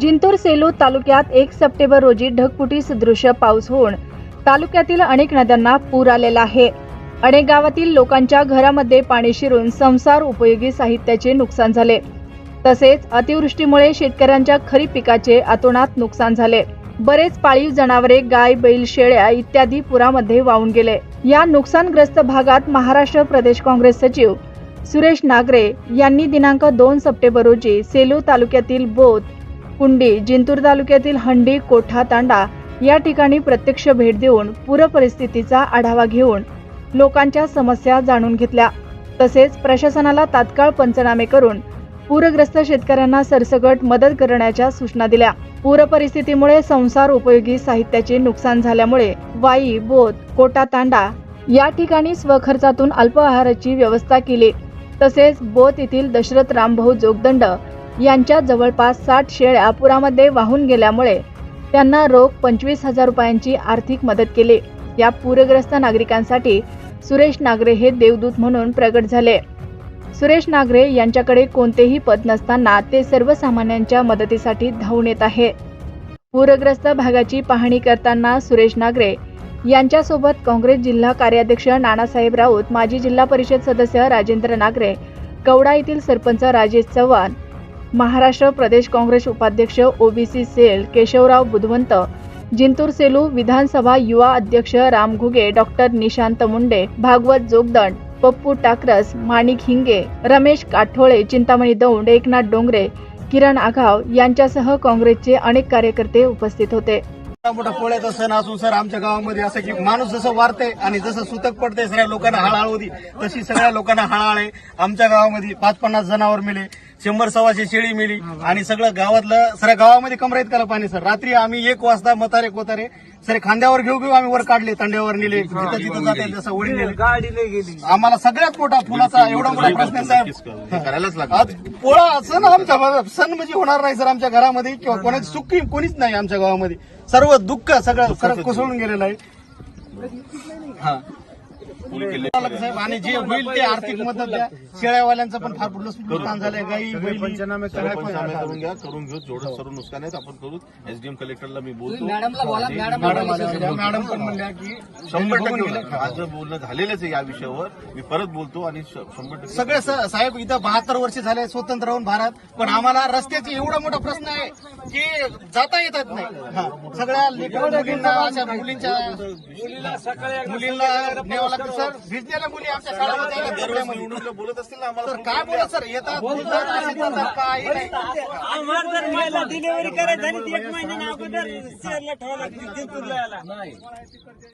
जिंतूर सेलू तालुक्यात एक सप्टेंबर रोजी ढगफुटी सदृश पाऊस होऊन तालुक्यातील अनेक नद्यांना पूर आलेला आहे. अनेक गावातील लोकांच्या घरामध्ये पाणी शिरून संसार उपयोगी साहित्याचे नुकसान झाले. तसेच अतिवृष्टीमुळे शेतकऱ्यांच्या खरीप पिकाचे अतोनात नुकसान झाले. बरेच पाळीव जनावरे गाय बैल शेळ्या इत्यादी पुरामध्ये वाहून गेले. या नुकसानग्रस्त भागात महाराष्ट्र प्रदेश काँग्रेस सचिव सुरेश नागरे यांनी दिनांक दोन सप्टेंबर रोजी सेलू तालुक्यातील बोध कुंडी जिंतूर तालुक्यातील हंडी कोठा तांडा या ठिकाणी प्रत्यक्ष भेट देऊन पूरपरिस्थितीचा आढावा घेऊन लोकांच्या समस्या जाणून घेतल्या. तसेच प्रशासनाला तात्काळ पंचनामे करून पूरग्रस्त शेतकऱ्यांना सरसगट मदत करण्याच्या सूचना दिल्या. पूर परिस्थितीमुळे संसार उपयोगी साहित्याचे नुकसान झाल्यामुळे वाई बोत कोटा तांडा या ठिकाणी स्वखर्चातून अल्प आहाराची व्यवस्था केली. तसेच बोत येथील दशरथ रामभाऊ जोगदंड यांच्या जवळपास साठ शेळ्या पुरामध्ये वाहून गेल्यामुळे त्यांना रोख पंचवीस हजार रुपयांची आर्थिक मदत केली. या पूरग्रस्त नागरिकांसाठी सुरेश नागरे हे देवदूत म्हणून प्रगट झाले. सुरेश नागरे यांच्याकडे कोणतेही पद नसताना ते सर्वसामान्यांच्या मदतीसाठी धावून येत आहे. पूरग्रस्त भागाची पाहणी करताना सुरेश नागरे यांच्यासोबत काँग्रेस जिल्हा कार्याध्यक्ष नानासाहेब राऊत माजी जिल्हा परिषद सदस्य राजेंद्र नागरे कवडा येथील सरपंच राजेश चव्हाण महाराष्ट्र प्रदेश काँग्रेस उपाध्यक्ष ओबीसी सेल केशवराव बुधवंत जिंतूर सेलू विधानसभा युवा अध्यक्ष राम घुगे डॉक्टर निशांत मुंडे भागवत जोगदंड पप्पू टाकरस माणिक हिंगे रमेश काठोळे चिंतामणी दौंड एकनाथ डोंगरे किरण आघाव यांच्यासह काँग्रेसचे अनेक कार्यकर्ते उपस्थित होते. मोठा मोठा पोळ्याचा सण असून सर आमच्या गावामध्ये असं की माणूस जसं वारते आणि जसं सुतक पडते सगळ्या लोकांना हळहळ होती तशी सगळ्या लोकांना हळहळ आहे. आमच्या गावामध्ये पाच पन्नास जनावर मिले. शंभर सव्वाशे शेळी मिली. आणि सगळं गावातलं सगळ्या गावामध्ये कमरा इतकाला पाणी सर. रात्री आम्ही एक वाजता मतारे कोतारे सर खांद्यावर घेऊ घेऊ आम्ही वर काढले तांड्यावर नेले. जिथं जिथं जाते जसं वडील नेले. आम्हाला सगळ्यात मोठा फुलाचा एवढा मोठा प्रश्न आहे, साहेब करायलाच लागतं पोळा सण आमच्या भागात- सण म्हणजे होणार नाही सर आमच्या घरामध्ये किंवा कोणाची सुखी कोणीच नाही आमच्या गावामध्ये. सर्व दुःख सगळं सगळं कोसळून गेलेलं आहे. हा. साहेब आणि जे होईल ते आर्थिक मदत द्या. शेळ्यावाल्यांचं पण फार नुकसान झालंय गाई पंचनामे करून घ्या करून घेऊ. जेवढं सर्व नुकसान आहे ते आपण करू एसडीएम कलेक्टरला मी बोलतो. मॅडम पण म्हणल्या की शंभर टक्के. माझं बोलणं झालेलंच आहे या विषयावर. मी परत बोलतो आणि शंभर टक्के सगळे साहेब इथं बहात्तर वर्ष झाले स्वतंत्र होऊन भारत. पण आम्हाला रस्त्याचे एवढा मोठा प्रश्न आहे की जाता येतात नाही. हा. सगळ्या लेकरं मुलींना अशा मुलींच्या मुलींना न्यावं लागतं. सर भिजलेल्या मुली आमच्या शाळेमध्ये बोलत असतील ना आम्हाला सर काय बोलत सर? येतात आम्हाला जर महिला डिलिव्हरी करायची झाली ती एक महिन्याने अगोदर शेअरला यायला.